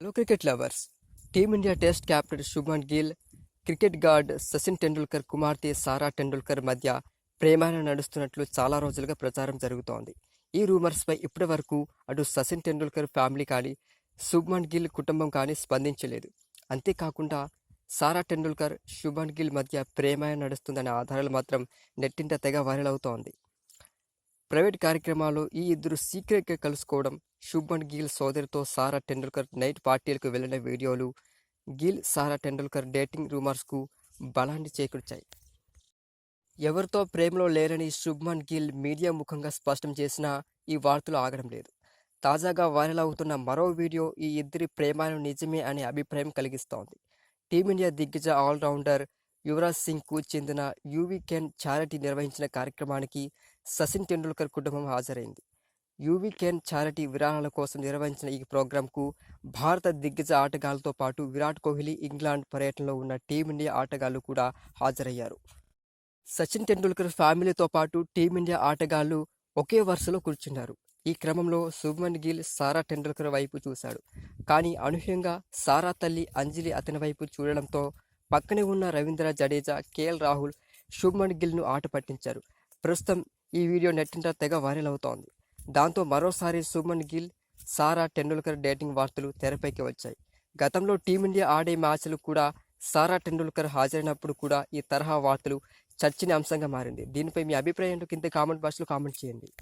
Hello cricket lovers team India test captain Shubman Gill cricket god Sachin Tendulkar కుమార్తె సారా టెండూల్కర్ మధ్య ప్రేమాయణ నడుస్తున్నట్లు చాలా రోజులుగా ప్రచారం జరుగుతోంది. ఈ రూమర్స్పై ఇప్పటి వరకు అటు సచిన్ టెండూల్కర్ ఫ్యామిలీ కానీ శుభ్మన్ గిల్ కుటుంబం కానీ స్పందించలేదు. అంతేకాకుండా సారా టెండూల్కర్ శుభ్మన్ గిల్ మధ్య ప్రేమాయణ నడుస్తుందనే ఆధారాలు మాత్రం నెట్టింట తెగ వైరల్ అవుతోంది. ప్రైవేట్ కార్యక్రమాల్లో ఈ ఇద్దరు సీక్రెట్గా కలుసుకోవడం శుభ్మన్ గిల్ సోదరితో సారా టెండూల్కర్ నైట్ పార్టీలకు వెళ్ళిన వీడియోలు గిల్ సారా టెండూల్కర్ డేటింగ్ రూమర్స్కు బలాన్ని చేకూర్చాయి. ఎవరితో ప్రేమలో లేరని శుభ్మన్ గిల్ మీడియా ముఖంగా స్పష్టం చేసినా ఈ వార్తలు ఆగడం లేదు. తాజాగా వైరల్ అవుతున్న మరో వీడియో ఈ ఇద్దరి ప్రేమాను నిజమే అనే అభిప్రాయం కలిగిస్తోంది. టీమిండియా దిగ్గజ ఆల్రౌండర్ యువరాజ్ సింగ్కు చెందిన యూవీ కెన్ చారిటీ నిర్వహించిన కార్యక్రమానికి సచిన్ టెండూల్కర్ కుటుంబం హాజరైంది. యూవీ కెన్ చారిటీ విరాళాల కోసం నిర్వహించిన ఈ ప్రోగ్రాంకు భారత దిగ్గజ ఆటగాళ్ళతో పాటు విరాట్ కోహ్లీ ఇంగ్లాండ్ పర్యటనలో ఉన్న టీమిండియా ఆటగాళ్ళు కూడా హాజరయ్యారు. సచిన్ టెండూల్కర్ ఫ్యామిలీతో పాటు టీమిండియా ఆటగాళ్ళు ఒకే వరుసలో కూర్చున్నారు. ఈ క్రమంలో శుభ్మన్ గిల్ సారా టెండూల్కర్ వైపు చూశాడు. కానీ అనూహ్యంగా సారా తల్లి అంజలి అతని వైపు చూడడంతో పక్కనే ఉన్న రవీంద్ర జడేజా కేఎల్ రాహుల్ శుభ్మన్ గిల్ను ఆట పట్టించారు. ప్రస్తుతం ఈ వీడియో నెట్టింట తెగ వైరల్ అవుతోంది. దాంతో మరోసారి సుమన్ గిల్ సారా టెండూల్కర్ డేటింగ్ వార్తలు తెరపైకి వచ్చాయి. గతంలో టీమిండియా ఆడే మ్యాచ్లు కూడా సారా టెండూల్కర్ హాజరైనప్పుడు కూడా ఈ తరహా వార్తలు చర్చనీయాంశంగా మారింది. దీనిపై మీ అభిప్రాయం కింద కామెంట్ బాక్స్లో కామెంట్ చేయండి.